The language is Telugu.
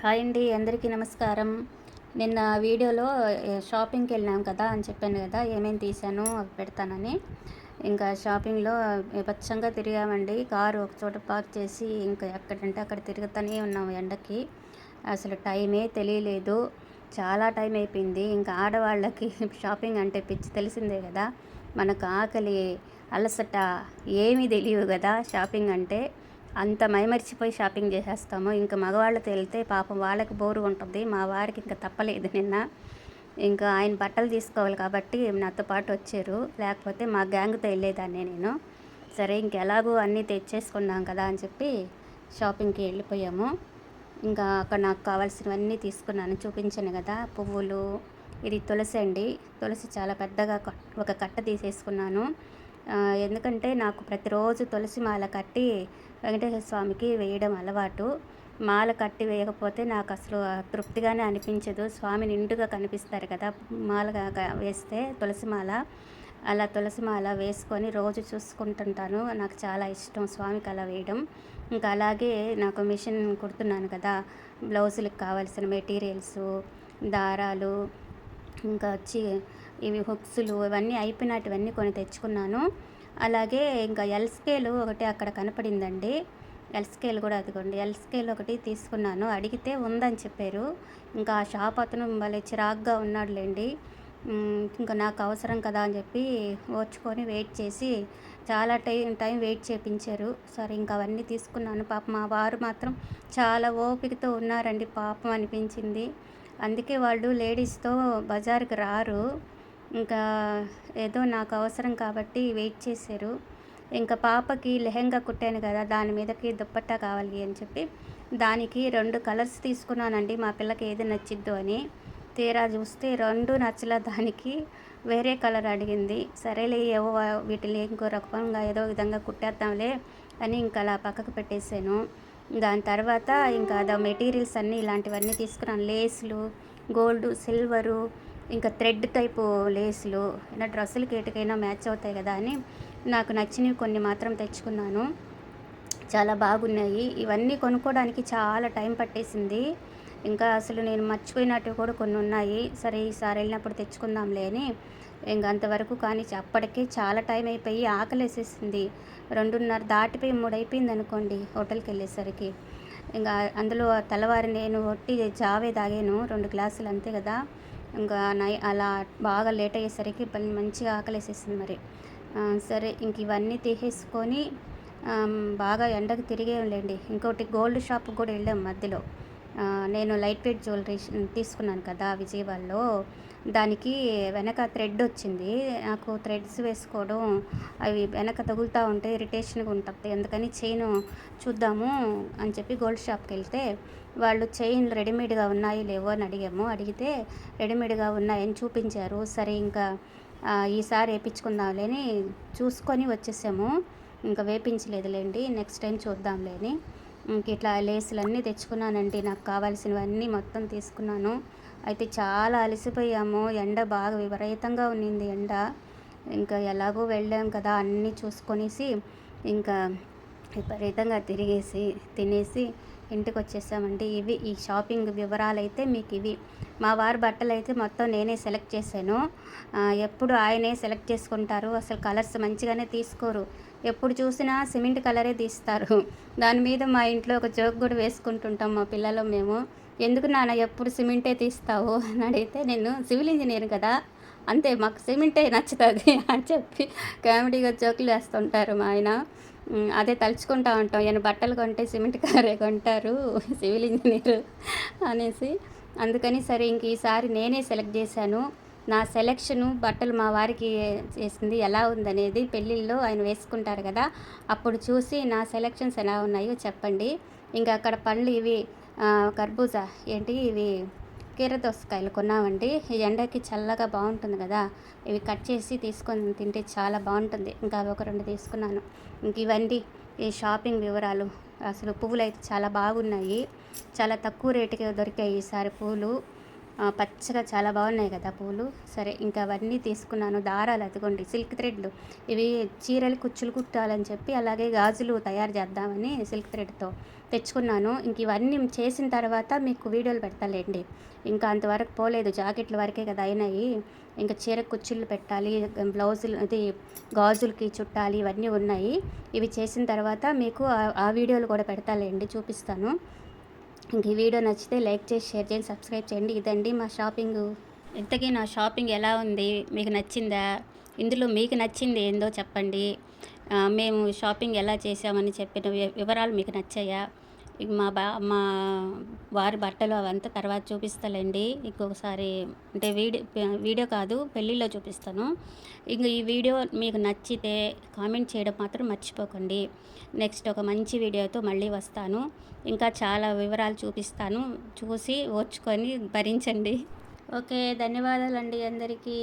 హాయ్ అండి అందరికీ నమస్కారం. నిన్న వీడియోలో షాపింగ్కి వెళ్ళాం కదా అని చెప్పాను కదా ఏమేమి తీసాను అవి పెడతానని. ఇంకా షాపింగ్లో స్వచ్ఛంగా తిరిగామండి. కారు ఒక చోట పార్క్ చేసి ఇంకా ఎక్కడంటే అక్కడ తిరుగుతూనే ఉన్నాం ఎండకి. అసలు టైమే తెలియలేదు. చాలా టైం అయిపోయింది. ఇంకా ఆడవాళ్ళకి షాపింగ్ అంటే పిచ్చి తెలిసిందే కదా. మనకు ఆకలి అలసట ఏమీ తెలియవు కదా షాపింగ్ అంటే. అంత మైమరిచిపోయి షాపింగ్ చేసేస్తాము. ఇంకా మగవాళ్ళతో వెళ్తే పాపం వాళ్ళకి బోరు ఉంటుంది. మా వారికి ఇంకా తప్పలేదు నిన్న. ఇంకా ఆయన బట్టలు తీసుకోవాలి కాబట్టి నాతో పాటు వచ్చారు. లేకపోతే మా గ్యాంగ్తో వెళ్ళేదాన్ని నేను. సరే ఇంకెలాగూ అన్నీ తెచ్చేసుకున్నాం కదా అని చెప్పి షాపింగ్కి వెళ్ళిపోయాము. ఇంకా అక్కడ నాకు కావాల్సినవన్నీ తీసుకున్నాను. చూపించాను కదా పువ్వులు ఇది తులసి అండి తులసి చాలా పెద్దగా కట్- ఒక కట్ట తీసేసుకున్నాను. ఎందుకంటే నాకు ప్రతిరోజు తులసి మాల కట్టి వెంకటేశ్వర స్వామికి వేయడం అలవాటు. మాల కట్టి వేయకపోతే నాకు అసలు తృప్తిగానే అనిపించదు. స్వామి నిండుగా కనిపిస్తారు కదా మాలగా వేస్తే తులసి మాల. అలా తులసి మాల వేసుకొని రోజు చూసుకుంటుంటాను. నాకు చాలా ఇష్టం స్వామికి అలా వేయడం. ఇంకా అలాగే నాకు మిషన్ కుడుతున్నాను కదా బ్లౌజులకు కావాల్సిన మెటీరియల్స్ దారాలు ఇంకా వచ్చి ఇవి హుక్స్లు ఇవన్నీ అయిపోయినటువన్నీ కొన్ని తెచ్చుకున్నాను. అలాగే ఇంకా ఎల్ స్కేల్ ఒకటి అక్కడ కనపడిందండి. ఎల్ స్కేల్ కూడా అదిగోండి. ఎల్ స్కేల్ ఒకటి తీసుకున్నాను. అడిగితే ఉందని చెప్పారు. ఇంకా ఆ షాప్ అతను భలే చిరాగ్గా ఉన్నాడులేండి. ఇంకా నాకు అవసరం కదా అని చెప్పి ఓర్చుకొని వెయిట్ చేసి చాలా టైం టైం వెయిట్ చేయించారు సరే ఇంకా అవన్నీ తీసుకున్నాను. పాప మా వారు మాత్రం చాలా ఓపికతో ఉన్నారండి. పాపం అనిపించింది. అందుకే వాళ్ళు లేడీస్తో బజార్కి రారు. ఇంకా ఏదో నాకు అవసరం కాబట్టి వెయిట్ చేశారు. ఇంకా పాపకి లెహెంగా కుట్టాను కదా దాని మీదకి దుప్పట్టా కావాలి అని చెప్పి దానికి రెండు కలర్స్ తీసుకున్నానండి మా పిల్లకి ఏది నచ్చిద్దో అని. తీరా చూస్తే రెండు నచ్చల దానికి వేరే కలర్ అడిగింది. సరేలే ఏవో వీటిని ఇంకో రకంగా ఏదో విధంగా కుట్టేద్దాంలే అని ఇంకా అలా పక్కకు పెట్టేశాను. దాని తర్వాత ఇంకా అదో మెటీరియల్స్ అన్నీ ఇలాంటివన్నీ తీసుకున్నాను. లేస్లు గోల్డ్ సిల్వరు ఇంకా థ్రెడ్ టైపు లేసులు ఇలా డ్రెస్సులు కేటకైనా మ్యాచ్ అవుతాయి కదా అని నాకు నచ్చినవి కొన్ని మాత్రం తెచ్చుకున్నాను. చాలా బాగున్నాయి. ఇవన్నీ కొనుక్కోవడానికి చాలా టైం పట్టేసింది. ఇంకా అసలు నేను మర్చిపోయినట్టు కూడా కొన్ని ఉన్నాయి. సరే ఈసారి వెళ్ళినప్పుడు తెచ్చుకుందాంలే అని ఇంకా అంతవరకు కానీ అప్పటికే చాలా టైం అయిపోయి ఆకలి వేసేసింది రెండున్నర దాటిపోయి మూడు అయిపోయింది అనుకోండి హోటల్కి వెళ్ళేసరికి. ఇంకా అందులో తెల్లవారి నేను ఒట్టి జావే తాగాను రెండు గ్లాసులు అంతే కదా. ఇంకా నై అలా బాగా లేట్ అయ్యేసరికి పని మంచిగా ఆకలి వేసేసింది మరి సరే ఇంక ఇవన్నీ తీసేసుకొని బాగా ఎండకు తిరిగేయంలేండి. ఇంకోటి గోల్డ్ షాప్కి కూడా వెళ్ళాం మధ్యలో. నేను లైట్ వెయిట్ జ్యువెలరీ తీసుకున్నాను కదా విజయవాడలో. దానికి వెనక థ్రెడ్ వచ్చింది. నాకు థ్రెడ్స్ వేసుకోవడం అవి వెనక తగులుతూ ఉంటే ఇరిటేషన్గా ఉంటుంది. అందుకని చైన్ చూద్దాము అని చెప్పి గోల్డ్ షాప్కి వెళ్తే వాళ్ళు చైన్ రెడీమేడ్గా ఉన్నాయి లేవో అని అడిగాము. అడిగితే రెడీమేడ్గా ఉన్నాయని చూపించారు. సరే ఇంకా ఈసారి వేయించుకుందాంలేని చూసుకొని వచ్చేసాము. ఇంకా వేపించలేదులేండి నెక్స్ట్ టైం చూద్దాంలేని ఇట్లా లేసులన్నీ తెచ్చుకున్నానండి. నాకు కావాల్సినవన్నీ మొత్తం తీసుకున్నాను. అయితే చాలా అలసిపోయాము. ఎండ బాగా విపరీతంగా ఉన్నింది ఎండ. ఇంకా ఎలాగో వెళ్ళాం కదా అన్నీ చూసుకొనేసి ఇంకా విపరీతంగా తిరిగేసి తినేసి ఇంటికి వచ్చేసామండి ఇవి ఈ షాపింగ్ వివరాలు అయితే మీకు ఇవి. మా వారి బట్టలు అయితే మొత్తం నేనే సెలెక్ట్ చేశాను. ఎప్పుడు ఆయనే సెలెక్ట్ చేసుకుంటారు. అసలు కలర్స్ మంచిగానే తీసుకోరు. ఎప్పుడు చూసినా సిమెంట్ కలరే తీస్తారు. దాని మీద మా ఇంట్లో ఒక జోక్ కూడా వేసుకుంటుంటాం మా పిల్లలు మేము. ఎందుకు నాన్న ఎప్పుడు సిమెంటే తీస్తావు? అని అడిగితే నేను సివిల్ ఇంజనీర్ కదా. అంతే మాకు సిమెంటే నచ్చుతుంది. అని చెప్పి కామెడీగా జోకులు వేస్తుంటారు మా ఆయన. అదే తలుచుకుంటా ఉంటాం. ఈయన బట్టలు కొంటే సిమెంట్ కలరే కొంటారు సివిల్ ఇంజనీర్ అనేసి. అందుకని సరే ఇంక ఈసారి నేనే సెలెక్ట్ చేశాను. నా సెలెక్షను బట్టలు మా వారికి చేసింది ఎలా ఉందనేది పెళ్ళిళ్ళలో ఆయన వేసుకుంటారు కదా అప్పుడు చూసి నా సెలెక్షన్స్ ఎలా ఉన్నాయో చెప్పండి. ఇంకా అక్కడ పళ్ళు ఇవి కర్బూజా ఏంటి ఇవి కీర దోసకాయలు కొన్నామండి. ఈ ఎండకి చల్లగా బాగుంటుంది కదా ఇవి కట్ చేసి తీసుకొని తింటే చాలా బాగుంటుంది. ఇంకా అవి ఒక రెండు తీసుకున్నాను. ఇంక ఇవన్నీ ఈ షాపింగ్ వివరాలు అసలు పువ్వులు అయితే చాలా బాగున్నాయి. చాలా తక్కువ రేటుకి దొరికాయి ఈసారి పూలు. పచ్చగా చాలా బాగున్నాయి కదా పూలు. సరే ఇంకా అవన్నీ తీసుకున్నాను. దారాలు అదిగోండి సిల్క్ థ్రెడ్లు. ఇవి చీరలు కుచ్చులు కుట్టాలని చెప్పి అలాగే గాజులు తయారు చేద్దామని సిల్క్ థ్రెడ్తో తెచ్చుకున్నాను. ఇంక ఇవన్నీ చేసిన తర్వాత మీకు వీడియోలు పెడతాలేండి. ఇంకా అంతవరకు పోలేదు. జాకెట్ల వరకే కదా అయినాయి. ఇంకా చీర కుచ్చులు పెట్టాలి బ్లౌజులు అది గాజులకి చుట్టాలి ఇవన్నీ ఉన్నాయి. ఇవి చేసిన తర్వాత మీకు ఆ- ఆ వీడియోలు కూడా పెడతాలేండి చూపిస్తాను. ఇంక ఈ వీడియో నచ్చితే లైక్ చేసి షేర్ చేయండి సబ్స్క్రైబ్ చేయండి. ఇదండి మా షాపింగ్. ఇంతకీ నా షాపింగ్ ఎలా ఉంది? మీకు నచ్చిందా? ఇందులో మీకు నచ్చింది ఏందో చెప్పండి. మేము షాపింగ్ ఎలా చేసామని చెప్పిన వి- వివరాలు మీకు నచ్చాయా? మా బా మా వారి బట్టలు అవంతా తర్వాత చూపిస్తాలండి. ఇంకొకసారి అంటే వీడియో వీడియో కాదు పెళ్ళిలో చూపిస్తాను. ఇంక ఈ వీడియో మీకు నచ్చితే కామెంట్ చేయడం మాత్రం మర్చిపోకండి. నెక్స్ట్ ఒక మంచి వీడియోతో మళ్ళీ వస్తాను. ఇంకా చాలా వివరాలు చూపిస్తాను. చూసి ఓర్చుకొని భరించండి. ఓకే ధన్యవాదాలండి అందరికీ.